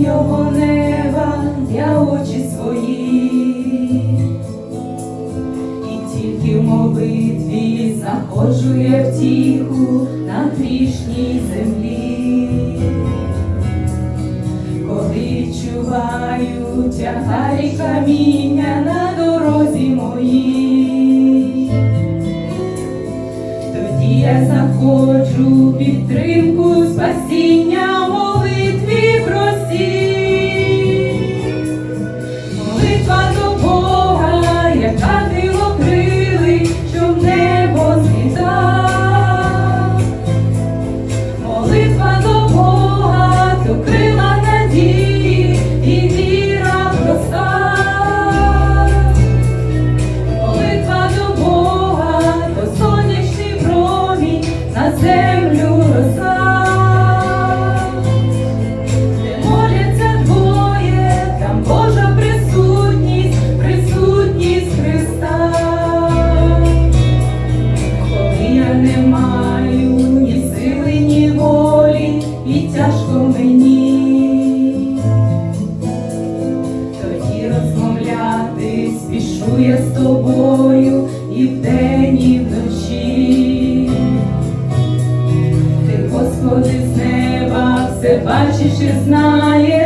Його неба я очі свої, і тільки в молитві знаходжу я втіху на грішній землі, коли чуваю тягарі каміння на дорозі моїй, тоді я знаходжу підтримку спасіння. Я з тобою і вдень, і вночі. Ти, Господи, з неба все бачиш і знаєш.